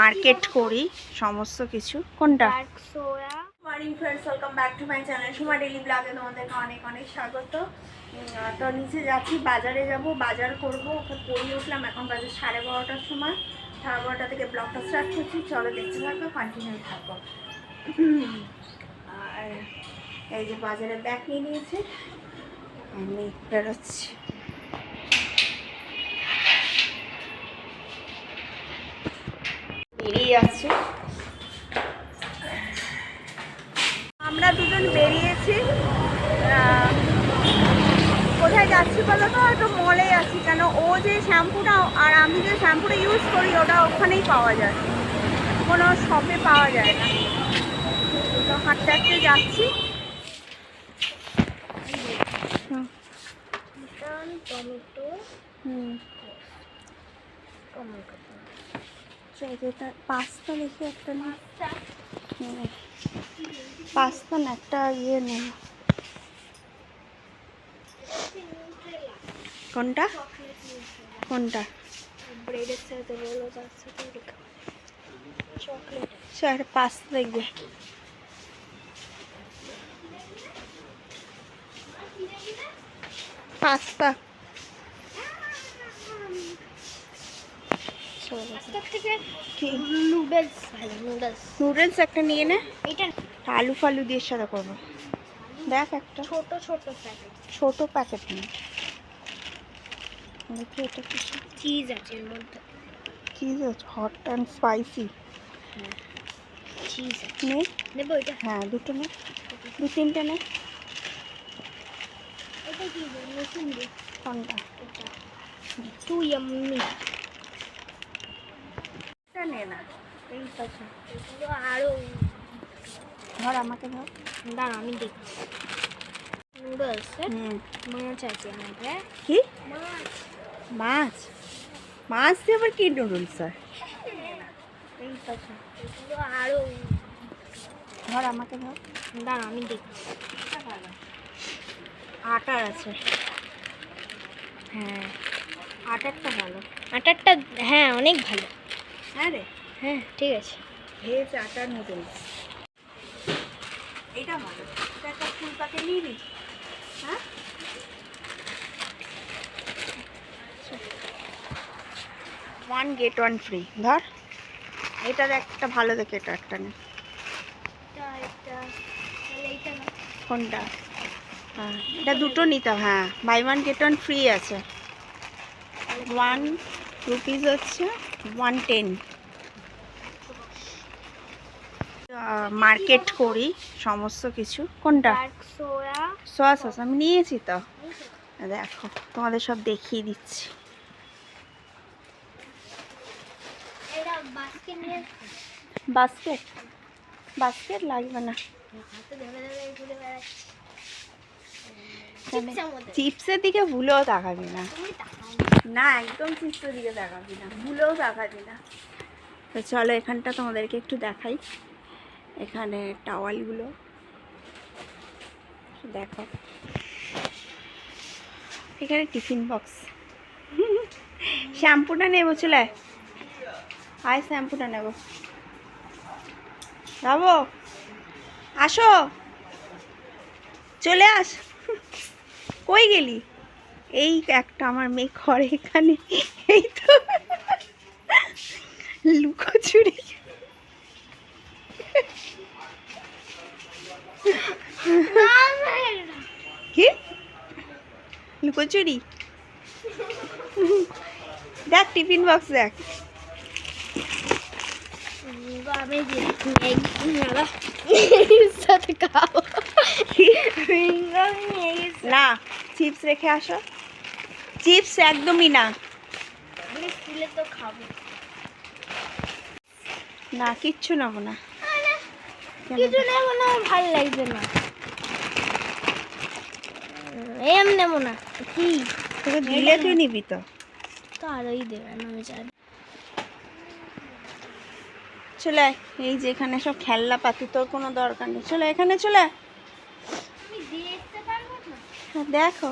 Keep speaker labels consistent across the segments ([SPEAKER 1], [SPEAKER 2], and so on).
[SPEAKER 1] Market করি সমস্ত কিছু। কোনটা? Morning friends welcome back to my channel Suma daily ব্লগে তোমাদেরকে অনেক অনেক স্বাগত। তো নিচে যাচ্ছি বাজারে যাব বাজার করব। ওকে পড়িয়ে উঠলাম এখন বাজে সাড়ে বারোটার সময়। সাড়ে বারোটা থেকে ব্লগটা স্টার্ট করছি চলো দেখতে থাকব কন্টিনিউ থাকব আর এই যে বাজারে ব্যাগ নিয়ে নিয়েছি আমি বেরোচ্ছি। বেরিয়ে যাচ্ছি আমরা দুজন বেরিয়েছি। কোথায় যাচ্ছি বলো তো? হয়তো মলে আছি। কেন ও যে শ্যাম্পুটা আর আমি যে শ্যাম্পুটা ইউজ করি ওটা ওখানেই পাওয়া যায়। কোনো শপে পাওয়া যায় না। তো হাঁটতে হাঁটতে যাচ্ছি।
[SPEAKER 2] টমেটো
[SPEAKER 1] হুম।
[SPEAKER 2] টমেটো
[SPEAKER 1] পাস্তা দেখি একটা না। পাস্তা? না একটা ইয়ে নেই। কোনটা? কোনটা?
[SPEAKER 2] ব্রেডের সাথে রোল চকলেট।
[SPEAKER 1] সে একটা পাস্তা দেখবে। পাস্তা
[SPEAKER 2] আজকের থেকে
[SPEAKER 1] কি
[SPEAKER 2] নুডলস ভালো নুডলস
[SPEAKER 1] নুডলস একটা নিয়ে নে।
[SPEAKER 2] এটা
[SPEAKER 1] আলু ফালু দিয়ে সাথে করব। দেখ একটা।
[SPEAKER 2] ছোট ছোট প্যাকেট
[SPEAKER 1] ছোট প্যাকেট নেই দেখি এটা কিছু
[SPEAKER 2] চিজ আছে এর মধ্যে।
[SPEAKER 1] চিজ আছে হট অ্যান্ড স্পাইসি
[SPEAKER 2] চিজ
[SPEAKER 1] নে।
[SPEAKER 2] নেব এটা?
[SPEAKER 1] হ্যাঁ দুটো নে। দু তিনটে নে।
[SPEAKER 2] এটা কি নতুন
[SPEAKER 1] কোনটা?
[SPEAKER 2] এটা। টু ইয়াম্মি
[SPEAKER 1] এটা না। এই
[SPEAKER 2] এগুলো আরও
[SPEAKER 1] ধর আমাকে ধর।
[SPEAKER 2] দাঁড়া আমি দেখছি। নুডলস মাছ আছে আমাদের।
[SPEAKER 1] কি?
[SPEAKER 2] মাছ।
[SPEAKER 1] মাছ? মাছ দিয়ে আবার কি নুডলস হয়?
[SPEAKER 2] এগুলো
[SPEAKER 1] ধর আমাকে ধর।
[SPEAKER 2] দাঁড়া আমি দেখছি।
[SPEAKER 1] আটার আছে। হ্যাঁ। আটারটা ভালো।
[SPEAKER 2] আটারটা হ্যাঁ অনেক ভালো।
[SPEAKER 1] হ্যাঁ রে।
[SPEAKER 2] হ্যাঁ ঠিক আছে।
[SPEAKER 1] ভেজ আটার নুডলস। এটা ভালো এটা একটা ফুল প্যাকেট নিয়ে নি। হ্যাঁ? ওয়ান গেট ওয়ান ফ্রি ধর। এটার একটা ভালো দেখে এটা একটা না। কোনটা? হ্যাঁ এটা দুটো নিতাম হ্যাঁ। Buy one get one free আছে। ওয়ান রুপিস হচ্ছে ওয়ান টেন মার্কেট করি সমস্ত কিছু। কোনটা?
[SPEAKER 2] সোয়া
[SPEAKER 1] সস আমি নিয়েছি তো। দেখো তোমাদের সব দেখিয়ে দিচ্ছি।
[SPEAKER 2] বাস্কেট
[SPEAKER 1] বাস্কেট লাগবে না।
[SPEAKER 2] চিপসের
[SPEAKER 1] দিকে ভুলেও তাকাবি না। না। একদম চিপসের দিকে তাকাবি না। ভুলেও তাকাবি না। তো চলো এখানটা তোমাদেরকে একটু দেখাই। এখানে টাওয়ালগুলো। দেখো। এখানে টিফিন বক্স। শ্যাম্পুটা নেব, চলে আয়। শ্যাম্পুটা নেব। যাব আসো। চলে আস। কই গেলি? এই একটা আমার মেয়ে ঘরে এখানে। এই তো। লুকোচুরি। কি? লুকোচুরি? দেখ টিফিন বক্স দেখ। না চিপস রেখে আসো। চিপস একদমই না। না কিচ্ছু নেব না?
[SPEAKER 2] কিছু নেব না আমার ভালো লাগবে না। এম নেব না। কি?
[SPEAKER 1] তোকে দিলে তুই নিবি তো।
[SPEAKER 2] তো আরোই দেবে না আমি জানি।
[SPEAKER 1] চলে। এই যে এখানে সব খেলনা পাতি তোর কোনো দরকার নেই। চলে এখানে চলে হ্যাঁ, দেখো।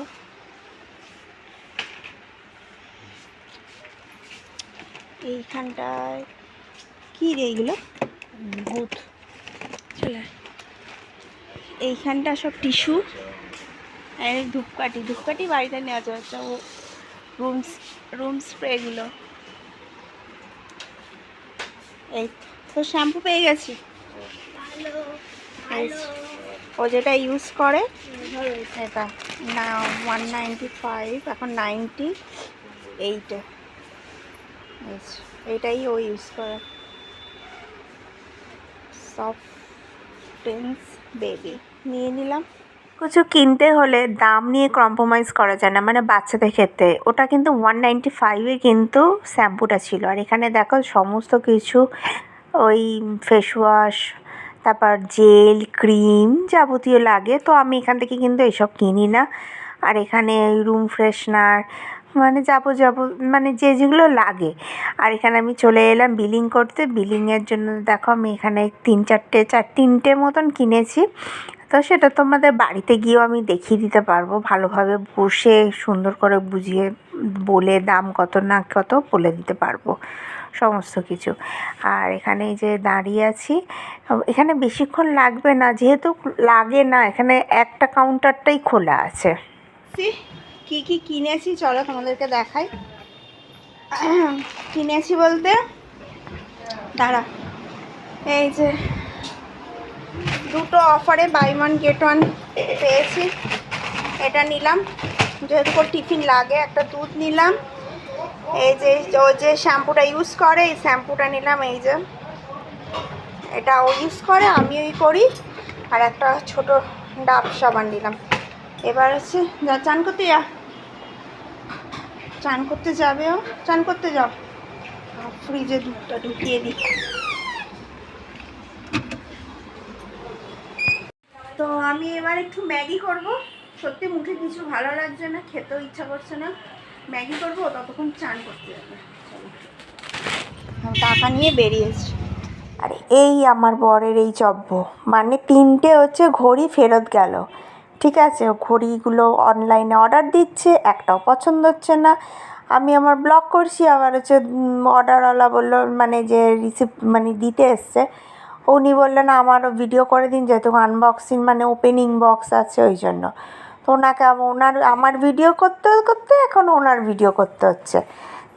[SPEAKER 1] এইখানটায় কী রে এইগুলো
[SPEAKER 2] ভূত।
[SPEAKER 1] এইখানটা সব টিস্যু। আর ধূপকাঠি ধূপকাঠি বাড়িতে নেওয়া যাচ্ছে ও রুম রুম স্প্রেগুলো এই তো শ্যাম্পু পেয়ে গেছি। ও যেটা ইউজ করে না ওয়ান ফাইভ এখন নাইনটি এইটে এটাই ও ইউজ করে। সফটেন্স বেবি নিয়ে নিলাম। কিছু কিনতে হলে দাম নিয়ে কম্প্রোমাইজ করা যায় না। মানে বাচ্চাদের ক্ষেত্রে। ওটা কিন্তু ওয়ান নাইনটি ফাইভে কিন্তু শ্যাম্পুটা ছিল। আর এখানে দেখো সমস্ত কিছু। ওই ফেস ওয়াশ তারপর জেল ক্রিম যাবতীয় লাগে। তো আমি এখান থেকে কিন্তু এসব কিনি না। আর এখানে রুম ফ্রেশনার মানে যাব যাব মানে যে যেগুলো লাগে। আর এখানে আমি চলে এলাম বিলিং করতে। বিলিংয়ের জন্য দেখো আমি এখানে তিন চারটে, চার তিনটে মতন কিনেছি। তো সেটা তোমাদের বাড়িতে গিয়েও আমি দেখিয়ে দিতে পারব। ভালোভাবে বসে সুন্দর করে বুঝিয়ে বলে দাম কত না কত বলে দিতে পারব। সমস্ত কিছু। আর এখানে যে দাঁড়িয়ে আছি। এখানে বেশিক্ষণ লাগবে না, যেহেতু লাগে না, এখানে একটা কাউন্টারটাই খোলা আছে। কি কি কিনেছি? চলো তোমাদেরকে দেখাই। কিনেছি বলতে? দাঁড়া। এই যে দুটো অফারে বাই ওয়ান গেট ওয়ান পেয়েছি। এটা নিলাম। যেহেতু টিফিন লাগে, একটা দুধ নিলাম। এই যে, ও যে শ্যাম্পুটা ইউজ করে, এই শ্যাম্পুটা নিলাম, এই যে। এটা ও ইউজ করে আমি ওই করি। আর একটা ছোট ডাব সাবান নিলাম। এবার হচ্ছে যা, চান করতে যা। চান করতে যাবে ও। চান করতে যাও। ফ্রিজে দুধটা ঢুকিয়ে দিই। তো আমি এবার একটু ম্যাগি করব। সত্যি মুখে কিছু ভালো লাগছে না, খেতেও ইচ্ছা করছে না। ম্যাগি করব, ততক্ষণ চান করতে যাবে। টাকা নিয়ে বেরিয়েছি আরে এই আমার বরের এই চব্য মানে তিনটে হচ্ছে ঘড়ি ফেরত গেল। ঠিক আছে ঘড়িগুলো অনলাইনে অর্ডার দিচ্ছে, একটাও পছন্দ হচ্ছে না। আমি আমার ব্লক করছি, আবার হচ্ছে অর্ডারওয়ালা বলল মানে যে রিসিভ মানে দিতে এসছে। উনি বললেন আমারও ভিডিও করে দিন, যেহেতু আনবক্সিং মানে ওপেনিং বক্স আছে ওই জন্য। তো ওনাকে ওনার, আমার ভিডিও করতে করতে এখন ওনার ভিডিও করতে হচ্ছে।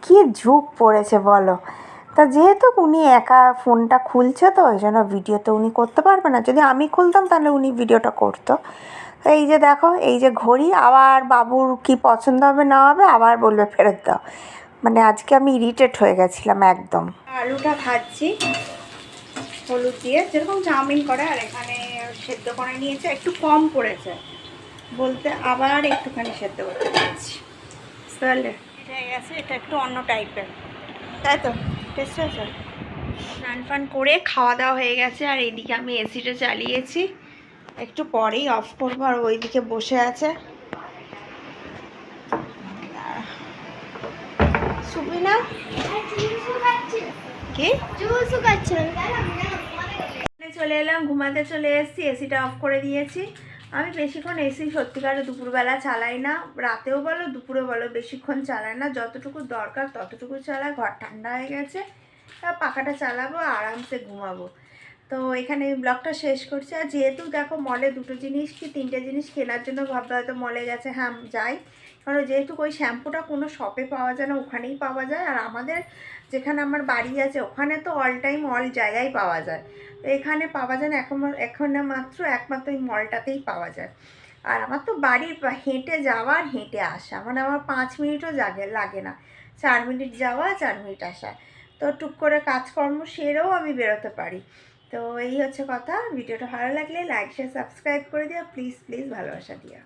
[SPEAKER 1] কী ঝুঁক পড়েছে বলো? তা যেহেতু উনি একা ফোনটা খুলছে তো, ওই জন্য ভিডিও তো উনি করতে পারবে না। যদি আমি খুলতাম, তাহলে উনি ভিডিওটা করতো। এই যে দেখো এই যে ঘড়ি আবার বাবুর কি পছন্দ হবে না হবে আবার বলবে ফেরত দাও। মানে আজকে আমি ইরিটেট হয়ে গেছিলাম একদম। আলুটা খাচ্ছি হলুদ দিয়ে যেরকম চাউমিন করে আর এখানে সেদ্ধ করে নিয়েছে একটু কম পড়েছে বলতে আবার একটুখানি সেদ্ধ করতে দিয়েছি। তাহলে এটা গেছে এটা একটু অন্য টাইপের তাই তো? টেস্ট হয়েছে স্নান ফান করে খাওয়া দাওয়া হয়ে গেছে আর এদিকে আমি এসিটা চালিয়েছি। একটু পরেই অফ করব আর ওইদিকে বসে আছে। চলে এলাম, ঘুমাতে চলে এসেছি এসিটা অফ করে দিয়েছি। আমি বেশিক্ষণ এসি সত্যিকারে দুপুরবেলা চালাই না। রাতেও বলো, দুপুরে বলো, বেশিক্ষণ চালাই না। যতটুকু দরকার ততটুকু চালাই, ঘর ঠান্ডা হয়ে গেছে। তা পাখাটা চালাবো, আরামসে ঘুমাবো। তো এখানে ব্লগটা শেষ করছি। আর যেহেতু দেখো মলে দুটো জিনিস কি তিনটে জিনিস কেনার জন্য ভাববে হয়তো মলে গেছে হ্যাঁ যাই। কারণ যেহেতু ওই শ্যাম্পুটা কোনো শপে পাওয়া যায় না, ওখানেই পাওয়া যায়। আর আমাদের যেখানে আমার বাড়ি আছে, ওখানে তো অল টাইম অল জায়গায় পাওয়া যায়। তো এখানে পাওয়া যায় না, এখন এখানে মাত্র একমাত্র ওই মলটাতেই পাওয়া যায়। আর আমার তো বাড়ির হেঁটে যাওয়া আর হেঁটে আসা মানে আমার পাঁচ মিনিটও জাগে, লাগে না। চার মিনিট যাওয়া, চার মিনিট আসা। তো টুক করে কাজকর্ম সেরেও আমি বেরোতে পারি। তো এই হচ্ছে কথা। ভিডিওটা ভালো লাগলে লাইক শেয়ার সাবস্ক্রাইব করে দিও। প্লিজ প্লিজ ভালোবাসা দিও।